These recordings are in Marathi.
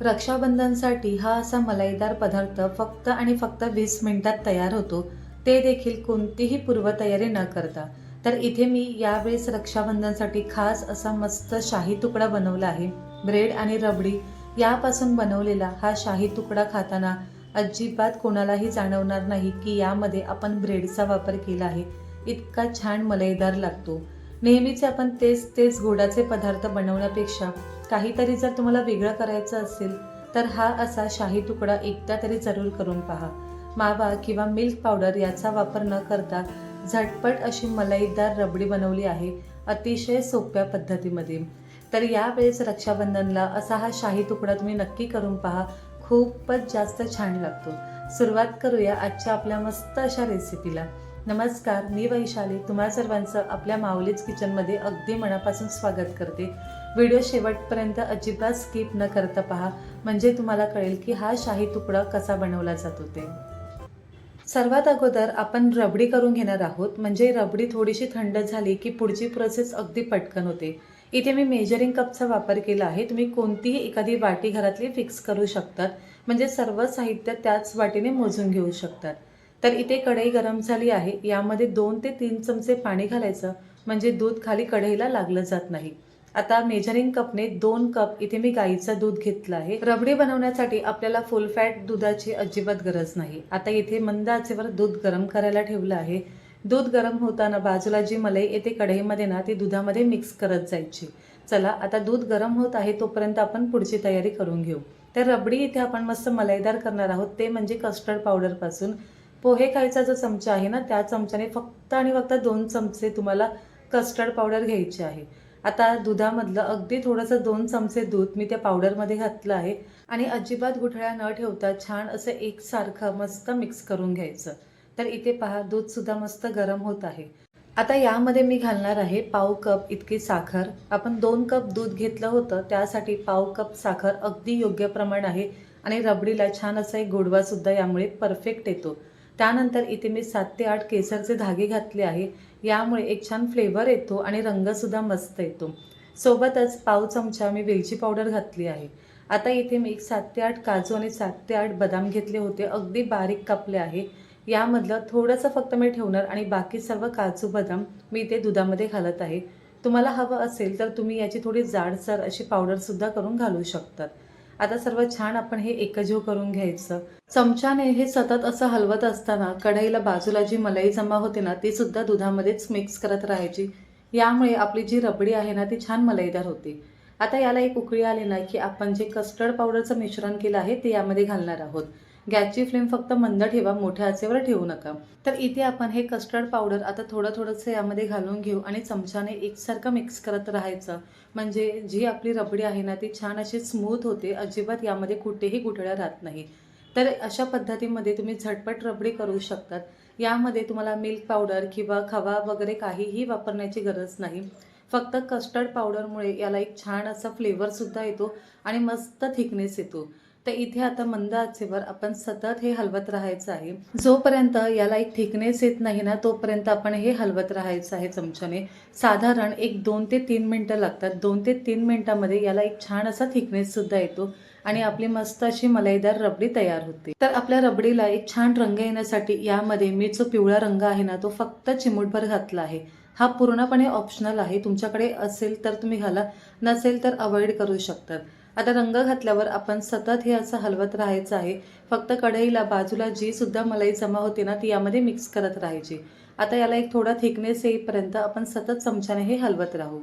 रक्षाबंधनसाठी हा असा मलाईदार पदार्थ फक्त आणि फक्त वीस मिनिटात तयार होतो ते देखील कोणतीही पूर्वतयारी न करता. तर इथे मी यावेळेस रक्षाबंधनसाठी खास असा मस्त शाही तुकडा बनवला आहे. ब्रेड आणि रबडी यापासून बनवलेला हा शाही तुकडा खाताना अजिबात कोणालाही जाणवणार नाही की यामध्ये आपण ब्रेडचा वापर केला आहे. इतका छान मलईदार लागतो. नेहमीचे आपण तेच तेच गोडाचे पदार्थ बनवण्यापेक्षा काहीतरी जर तुम्हाला वेगळं करायचं असेल तर हा असा शाही तुकडा एकदा तरी जरूर करून पहा. मावा किंवा मिल्क पावडर याचा वापर न करता झटपट अशी मलाईदार रबडी बनवली आहे अतिशय सोप्या पद्धतीमध्ये. तर यावेळेस रक्षाबंधनला असा हा शाही तुकडा तुम्ही नक्की करून पहा. खूपच जास्त छान लागतो. सुरुवात करूया आजच्या आपल्या मस्त अशा रेसिपीला नमस्कार मी वैशाली. तुम्हा सर्वांचं आपल्या माऊलीच किचनमध्ये अगदी मनापासून स्वागत करते. व्हिडिओ शेवटपर्यंत अजिबात स्किप न करता पहा. म्हणजे तुम्हाला कळेल की हा शाही तुकडा कसा बनवला जातो ते सर्वात अगोदर आपण रबडी करून घेणार आहोत. म्हणजे रबडी थोडीशी थंड झाली की पुढची प्रोसेस अगदी पटकन होते. इथे मी मेजरिंग कपचा वापर केला आहे. तुम्ही कोणतीही एखादी वाटी घरातली फिक्स करू शकतात. म्हणजे सर्व साहित्य त्याच वाटीने मोजून घेऊ शकतात. तर इथे कढई गरम झाली आहे. यामध्ये दोन ते तीन चमचे पाणी घालायचं. म्हणजे दूध खाली कढईला लागलं जात नाही. आता मेजरिंग कपने दोन कप इथे मी गाईचं दूध घेतलं आहे. रबडी बनवण्यासाठी आपल्याला फुल फॅट दुधाची अजिबात गरज नाही. आता इथे मंद आचेवर दूध गरम करायला ठेवलं आहे. दूध गरम होताना बाजूला जी मलाई येते कढईमध्ये ना ती दुधामध्ये मिक्स करत जायची. चला आता दूध गरम होत आहे तोपर्यंत आपण पुढची तयारी करून घेऊ. तर रबडी इथे आपण मस्त मलाईदार करणार आहोत. ते म्हणजे कस्टर्ड पावडरपासून पोहे खायचा जो चमचा आहे ना त्या चमच्याने फक्त आणि फक्त दोन चमचे तुम्हाला कस्टर्ड पावडर घ्यायची आहे. आता दुधामधलं अगदी थोडंसं दोन चमचे दूध मी त्या पावडरमध्ये घातलं आहे. आणि अजिबात गुठळ्या न ठेवता छान असं एकसारखं मस्त मिक्स करून घ्यायचं. तर इथे पहा दूधसुद्धा मस्त गरम होत आहे. आता यामध्ये मी घालणार आहे पाव कप इतकी साखर. आपण दोन कप दूध घेतलं होतं त्यासाठी पाव कप साखर अगदी योग्य प्रमाण आहे. आणि रबडीला छान असा एक गोडवासुद्धा यामुळे परफेक्ट येतो. त्यानंतर इथे मी सात ते आठ केसरचे धागे घातले आहे. यामुळे एक छान फ्लेवर येतो आणि रंगसुद्धा मस्त येतो. सोबतच पाव चमचा मी वेलची पावडर घातली आहे. आता इथे मी एक सात ते आठ काजू आणि सात ते आठ बदाम घेतले होते. अगदी बारीक कापले आहे. यामधलं थोडंसं फक्त मी ठेवणार आणि बाकी सर्व काजू बदाम मी इथे दुधामध्ये घालत आहे. तुम्हाला हवं असेल तर तुम्ही याची थोडी जाडसर अशी पावडरसुद्धा करून घालू शकतात. आता सर्व छान आपण हे एकजीव करून घ्यायचं. चमच्याने हे सतत असं हलवत असताना कढईला बाजूला जी मलाई जमा होते ना ती सुद्धा दुधामध्येच मिक्स करत राहायची. यामुळे आपली जी रबडी आहे ना ती छान मलईदार होते. आता याला एक उकळी आली ना की आपण जे कस्टर्ड पावडरचं मिश्रण केलं आहे ते यामध्ये घालणार आहोत. गॅसची फ्लेम फक्त मंद ठेवा मोठ्या आचेवर ठेवू नका. तर इथे आपण हे कस्टर्ड पावडर आता थोडं थोडंसं यामध्ये घालून घेऊ आणि चमच्याने एकसारखं मिक्स करत राहायचं. म्हणजे जी आपली रबडी आहे ना ती छान अशी स्मूथ होते अजिबात यामध्ये कुठेही गुठळ्या राहत नाही. तर अशा पद्धतीमध्ये तुम्ही झटपट रबडी करू शकतात. यामध्ये तुम्हाला मिल्क पावडर किंवा खवा वगैरे काहीही वापरण्याची गरज नाही. फक्त कस्टर्ड पावडरमुळे याला एक छान असा फ्लेवरसुद्धा येतो आणि मस्त थिकनेस येतो. तर इथे आता मंद आचेवर आपण सतत हे हलवत राहायचं आहे. जोपर्यंत याला एक थिकनेस येत नाही ना तोपर्यंत आपण हे हलवत राहायचं आहे चमच्याने. साधारण एक दोन ते तीन मिनटं लागतात. दोन ते तीन मिनटामध्ये याला एक छान असा थिकनेस सुद्धा येतो आणि आपली मस्त अशी मलाईदार रबडी तयार होते. तर आपल्या रबडीला एक छान रंग येण्यासाठी यामध्ये मी जो पिवळा रंग आहे ना तो फक्त चिमूटभर घातला आहे. हा पूर्णपणे ऑप्शनल आहे. तुमच्याकडे असेल तर तुम्ही घाला नसेल तर अवॉइड करू शकतात. आता रंग घातल्यावर आपण सतत हे असं हलवत राहायचं आहे. फक्त कढईला बाजूला जी सुद्धा मलाई जमा होते ना ती यामध्ये मिक्स करत राहायची. आता याला एक थोडा थिकनेस येईपर्यंत आपण सतत चमच्याने हे हलवत राहू.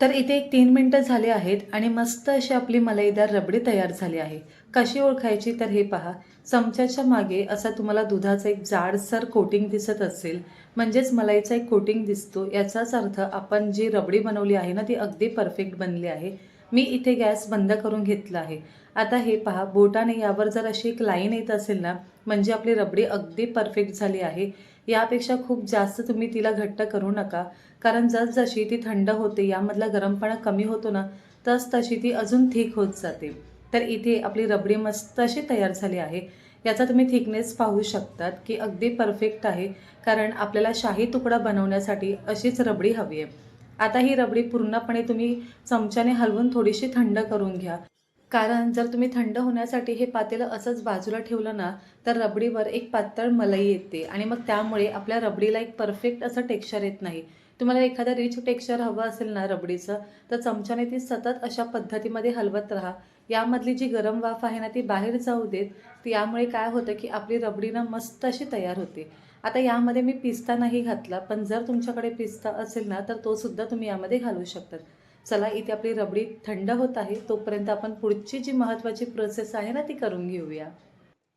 तर इथे एक तीन मिनटं झाले आहेत आणि मस्त अशी आपली मलाईदार रबडी तयार झाली आहे. कशी ओळखायची तर हे पहा. चमच्याच्या मागे असा तुम्हाला दुधाचा एक जाडसर कोटिंग दिसत असेल. म्हणजेच मलाईचा एक कोटिंग दिसतो. याचाच अर्थ आपण जी रबडी बनवली आहे ना ती अगदी परफेक्ट बनली आहे. मी इथे गॅस बंद करून घेतला आहे. आता हे पहा बोटाने यावर जर अशी एक लाईन येत असेल ना म्हणजे आपली रबडी अगदी परफेक्ट झाली आहे. यापेक्षा खूप जास्त तुम्ही तिला घट्ट करू नका. कारण जसजशी ती थंड होते यामधला गरमपणा कमी होतो ना तस तशी ती अजून थिक होत जाते. तर इथे आपली रबडी मस्त अशी तयार झाली आहे. याचा तुम्ही थिकनेस पाहू शकतात की अगदी परफेक्ट आहे कारण आपल्याला शाही तुकडा बनवण्यासाठी अशीच रबडी हवी आहे. आता ही रबडी पूर्णपणे तुम्ही चमच्याने हलवून थोडीशी थंड करून घ्या. कारण जर तुम्ही थंड होण्यासाठी हे पातेलं असंच बाजूला ठेवलं ना तर रबडीवर एक पातळ मलाई येते आणि मग त्यामुळे आपल्या रबडीला एक परफेक्ट असं टेक्स्चर येत नाही. तुम्हाला एखादं रिच टेक्स्चर हवं असेल ना रबडीचं तर चमच्याने ती सतत अशा पद्धतीमध्ये हलवत राहा. यामधली जी गरम वाफ आहे ना ती बाहेर जाऊ देत. यामुळे काय होतं की आपली रबडी ना मस्त अशी तयार होते. आता यामध्ये मी पिस्ता नाही घातला पण जर तुमच्याकडे पिस्ता असेल ना तर तो सुद्धा तुम्ही यामध्ये घालू शकतात. चला इथे आपली रबडी थंड होत आहे तोपर्यंत आपण पुढची जी महत्त्वाची प्रोसेस आहे ना ती करून घेऊया.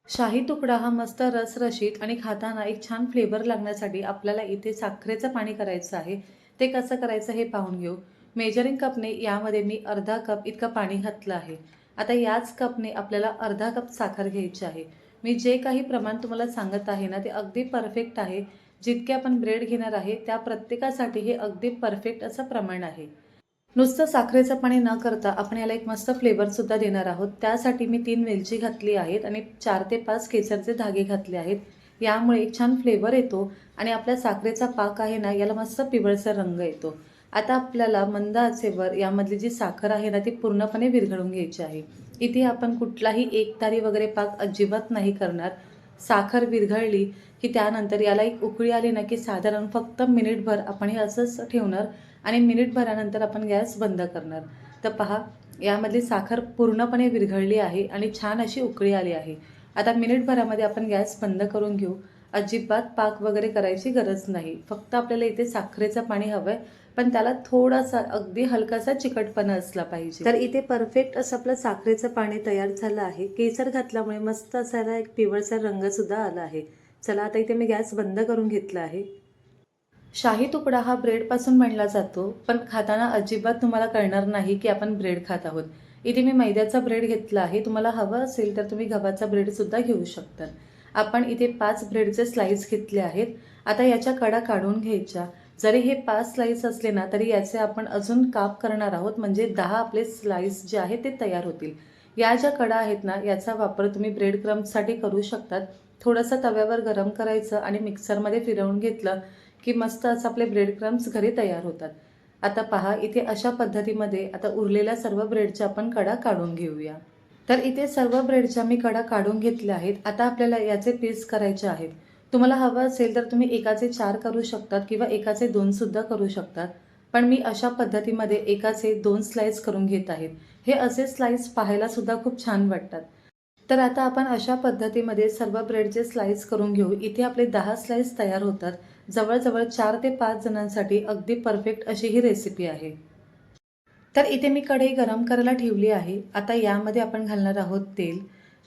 शाही तुकडा हा मस्त रसरशीत आणि खाताना एक छान फ्लेवर लागण्यासाठी आपल्याला इथे साखरेचं पाणी करायचं आहे. ते कसं करायचं हे पाहून घेऊ. मेजरिंग कपने यामध्ये मी अर्धा कप इतकं पाणी घातलं आहे. आता याच कपने आपल्याला अर्धा कप साखर घ्यायची आहे. मी जे काही प्रमाण तुम्हाला सांगत आहे ना ते अगदी परफेक्ट आहे. जितके आपण ब्रेड घेणार आहे त्या प्रत्येकासाठी हे अगदी परफेक्ट असं प्रमाण आहे. नुसतं साखरेचं पाणी न करता आपण याला एक मस्त फ्लेवरसुद्धा देणार आहोत. त्यासाठी मी तीन वेलची घातली आहेत आणि चार ते पाच केसरचे धागे घातले आहेत. यामुळे एक छान फ्लेवर येतो आणि आपल्या साखरेचा पाक आहे ना याला मस्त पिवळसर रंग येतो. आता आपल्याला मंद आचेवर यामधली जी साखर आहे ना ती पूर्णपणे विरघळून घ्यायची आहे. इथे आपण कुठलाही एकतारी वगैरे पाक अजिबात नाही करणार. साखर विरघळली की त्यानंतर याला एक उकळी आली ना की साधारण फक्त मिनिटभर आपण हे असंच ठेवणार आणि मिनिटभरानंतर आपण गॅस बंद करणार. तर पहा यामधली साखर पूर्णपणे विरघळली आहे आणि छान अशी उकळी आली आहे. आता मिनिटभरामध्ये आपण गॅस बंद करून घेऊ. अजिबात पाक वगैरे करायची गरज नाही. फक्त आपल्याला इथे साखरेचं पाणी हवं आहे पण त्याला थोडासा अगदी हलकासा चिकटपणा असला पाहिजे. तर इथे परफेक्ट असं आपलं साखरेचं पाणी तयार झालं आहे. केसर घातल्यामुळे मस्त असायला एक पिवळसर रंगसुद्धा आला आहे. चला आता इथे मी गॅस बंद करून घेतला आहे. शाही तुकडा हा ब्रेडपासून बनला जातो पण खाताना अजिबात तुम्हाला कळणार नाही की आपण ब्रेड खात आहोत. इथे मी मैद्याचा ब्रेड घेतला आहे. तुम्हाला हवं असेल तर तुम्ही गव्हाचा ब्रेडसुद्धा घेऊ शकता. आपण इथे पाच ब्रेडचे स्लाईस घेतले आहेत. आता याच्या कडा काढून घ्यायच्या. जरी हे पाच स्लाईस असले ना तरी याचे आपण अजून काप करणार आहोत. म्हणजे दहा आपले स्लाईस जे आहेत ते तयार होतील. या ज्या कडा आहेत ना याचा वापर तुम्ही ब्रेड क्रम्ससाठी करू शकतात. थोडंसं तव्यावर गरम करायचं आणि मिक्सरमध्ये फिरवून घेतलं की मस्त असं आपले ब्रेड क्रम्स घरी तयार होतात. आता पहा इथे अशा पद्धतीमध्ये आता उरलेल्या सर्व ब्रेडच्या आपण कडा काढून घेऊया. तर इथे सर्व ब्रेडच्या मी कडा काढून घेतल्या आहेत. आता आपल्याला याचे पीस करायचे आहेत. तुम्हाला हवं असेल तर तुम्ही एकाचे चार करू शकतात किंवा एकाचे दोन सुद्धा करू शकतात. पण मी अशा पद्धतीमध्ये एकाचे दोन स्लाइस करून घेत आहेत. हे असे स्लाइस पाहायला सुद्धा खूप छान वाटतात. तर आता आपण अशा पद्धतीमध्ये सर्व ब्रेडचे स्लाइस करून घेऊ. इथे आपले दहा स्लाइस तयार होतात. जवळजवळ चार ते पाच जणांसाठी अगदी परफेक्ट अशी ही रेसिपी आहे. तर इथे मी कढई गरम करायला ठेवली आहे. आता यामध्ये आपण घालणार आहोत तेल.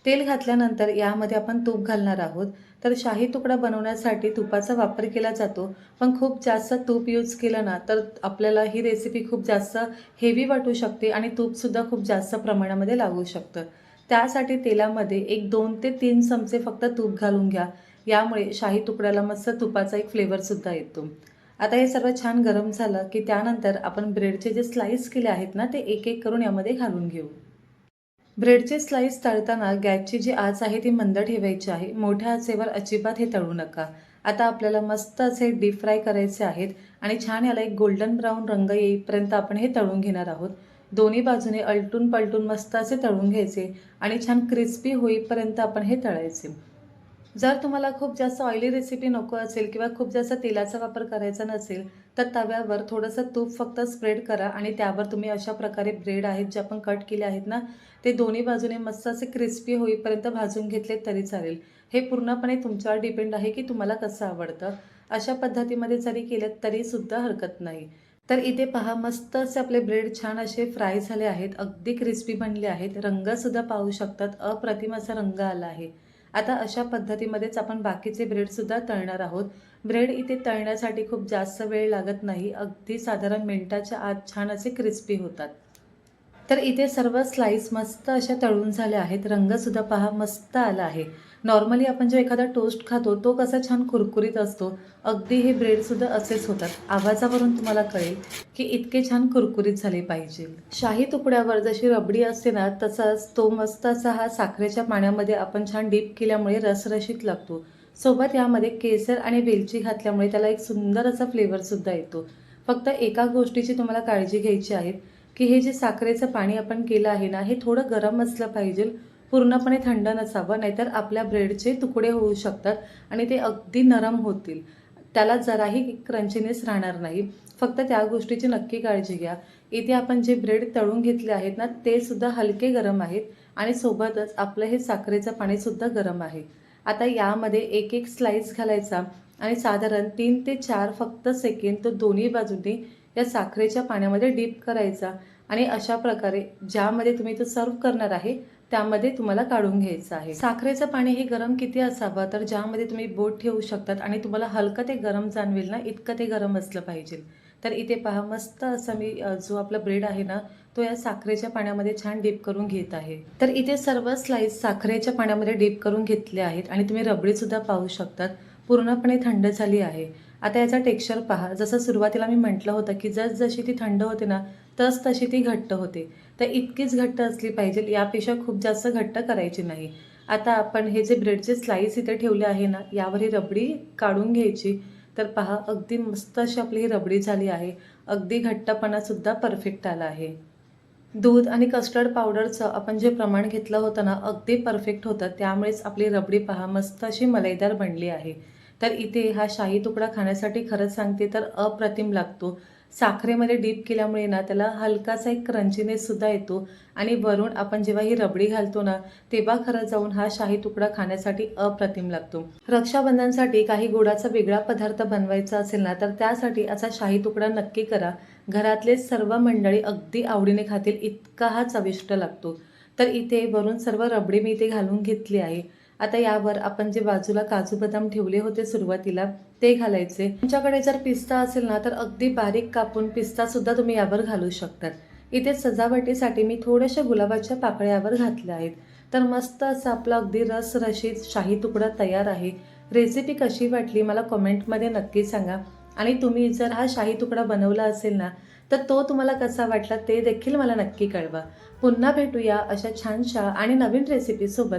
तेल घातल्यानंतर यामध्ये आपण तूप घालणार आहोत. तर शाही तुकडा बनवण्यासाठी तुपाचा वापर केला जातो. पण खूप जास्त तूप यूज केलं ना तर आपल्याला ही रेसिपी खूप जास्त हेवी वाटू शकते आणि तूपसुद्धा खूप जास्त प्रमाणामध्ये लागू शकतं. त्यासाठी तेलामध्ये एक दोन ते तीन चमचे फक्त तूप घालून घ्या. यामुळे शाही तुकड्याला मस्त तुपाचा एक फ्लेवरसुद्धा येतो. आता हे सर्व छान गरम झालं की त्यानंतर आपण ब्रेडचे जे स्लाईस केले आहेत ना ते एक एक करून यामध्ये घालून घेऊ. ब्रेडचे स्लाईस तळताना गॅसची जी आच आहे ती मंद ठेवायची आहे. मोठ्या आचेवर अजिबात हे तळू नका. आता आपल्याला मस्त असे डीप फ्राय करायचे आहेत आणि छान याला एक गोल्डन ब्राऊन रंग येईपर्यंत आपण हे तळून घेणार आहोत. दोन्ही बाजूने अलटून पलटून मस्त असे तळून घ्यायचे आणि छान क्रिस्पी होईपर्यंत आपण हे तळायचे. जर तुम्हाला खूप जास्त ऑइली रेसिपी नको असेल किंवा खूप जास्त तेलाचा वापर करायचा नसेल तर तव्यावर थोडंसं तूप फक्त स्प्रेड करा आणि त्यावर तुम्ही अशा प्रकारे ब्रेड आहेत जे आपण कट केले आहेत ना ते दोन्ही बाजूने मस्त असे क्रिस्पी होईपर्यंत भाजून घेतले तरी चालेल. हे पूर्णपणे तुमच्यावर डिपेंड आहे की तुम्हाला कसं आवडतं. अशा पद्धतीमध्ये जरी केलं तरीसुद्धा हरकत नाही. तर इथे पहा मस्त असे आपले ब्रेड छान असे फ्राय झाले आहेत. अगदी क्रिस्पी बनले आहेत. रंगसुद्धा पाहू शकतात. अप्रतिम असा रंग आला आहे. आता अशा पद्धतीमध्येच आपण बाकीचे ब्रेडसुद्धा तळणार आहोत. ब्रेड इथे तळण्यासाठी खूप जास्त वेळ लागत नाही. अगदी साधारण मिनटाच्या आत छान असे क्रिस्पी होतात. तर इथे सर्व स्लाईस मस्त अशा तळून झाल्या आहेत. रंगसुद्धा पहा मस्त आला आहे. नॉर्मली आपण जो एखादा टोस्ट खातो तो कसा छान कुरकुरीत असतो अगदी हे ब्रेडसुद्धा असेच होतात. आवाजावरून तुम्हाला कळेल की इतके छान कुरकुरीत झाले पाहिजे. शाही तुकड्यावर जशी रबडी असते ना तसाच तो मस्त असा हा साखरेच्या पाण्यामध्ये आपण छान डीप केल्यामुळे रसरशीत लागतो. सोबत यामध्ये केसर आणि वेलची घातल्यामुळे त्याला एक सुंदर असा फ्लेवरसुद्धा येतो. फक्त एका गोष्टीची तुम्हाला काळजी घ्यायची आहे की हे जे साखरेचं पाणी आपण केलं आहे ना हे थोडं गरम असलं पाहिजे पूर्णपणे थंड नसावं नाहीतर आपल्या ब्रेडचे तुकडे होऊ शकतात आणि ते अगदी नरम होतील. त्याला जराही क्रंचीनेस राहणार नाही. फक्त त्या गोष्टीची नक्की काळजी घ्या. इथे आपण जे ब्रेड तळून घेतले आहेत ना ते सुद्धा हलके गरम आहेत आणि सोबतच आपलं हे साखरेचं पाणीसुद्धा गरम आहे. आता यामध्ये एक एक स्लाईस घालायचा आणि साधारण तीन ते चार फक्त सेकंड तो दोन्ही बाजूंनी या साखरेच्या पाण्यामध्ये डीप करायचा आणि अशा प्रकारे ज्यामध्ये तुम्ही तो सर्व करणार आहे त्यामध्ये तुम्हाला काढून घ्यायचं आहे. साखरेचं पाणी हे गरम किती असावं? तर ज्यामध्ये तुम्ही बोट ठेवू शकतात आणि तुम्हाला हलकं ते गरम जाणवेल ना इतकं ते गरम असलं पाहिजे. तर इथे पहा मस्त असं मी जो आपला ब्रेड आहे ना तो या साखरेच्या पाण्यामध्ये छान डीप करून घेत आहे. तर इथे सर्व स्लाईस साखरेच्या पाण्यामध्ये डीप करून घेतले आहेत आणि तुम्ही रबडीसुद्धा पाहू शकतात. पूर्णपणे थंड झाली आहे. आता याचा टेक्स्चर पहा. जसं सुरुवातीला मी म्हटलं होतं की जस जशी ती थंड होते ना तस तशी ती घट्ट होते. तर इतकीच घट्ट असली पाहिजे. यापेक्षा खूप जास्त घट्ट करायची नाही. आता आपण हे जे ब्रेडचे स्लाईस इथे ठेवले आहे ना यावर ही रबडी काढून घ्यायची. तर पहा अगदी मस्त अशी आपली ही रबडी झाली आहे. अगदी घट्टपणासुद्धा परफेक्ट आला आहे. दूध आणि कस्टर्ड पावडरचं आपण जे प्रमाण घेतलं होतं ना अगदी परफेक्ट होतं. त्यामुळेच आपली रबडी पहा मस्त अशी मलाईदार बनली आहे. तर इथे हा शाही तुकडा खाण्यासाठी खरंच सांगते तर अप्रतिम लागतो. साखरेमध्ये डीप केल्यामुळे ना त्याला हलकासा एक क्रंचीनेससुद्धा येतो. आणि वरून आपण जेव्हा ही रबडी घालतो ना तेव्हा खरं जाऊन हा शाही तुकडा खाण्यासाठी अप्रतिम लागतो. रक्षाबंधनसाठी काही गोडाचा वेगळा पदार्थ बनवायचा असेल ना तर त्यासाठी असा शाही तुकडा नक्की करा. घरातले सर्व मंडळी अगदी आवडीने खातील इतका हा चविष्ट लागतो. तर इथे वरून सर्व रबडी मी इथे घालून घेतली आहे. आता यावर आपण जे बाजूला काजू बदाम ठेवले होते सुरुवातीला ते घालायचे. तुमच्याकडे जर पिस्ता असेल ना तर अगदी बारीक कापून पिस्ता सुद्धा तुम्ही यावर घालू शकतात. इथे सजावटीसाठी मी थोड्याशा गुलाबाच्या पाकळ्यावर घातल्या आहेत. तर मस्त असं आपला अगदी रस रशीत शाही तुकडा तयार आहे. रेसिपी कशी वाटली मला कमेंटमध्ये नक्की सांगा. आणि तुम्ही जर हा शाही तुकडा बनवला असेल ना तर तो तुम्हाला कसा वाटला ते देखील मला नक्की कळवा. पुन्हा भेटूया अशा छानशा आणि नवीन रेसिपीसोबत.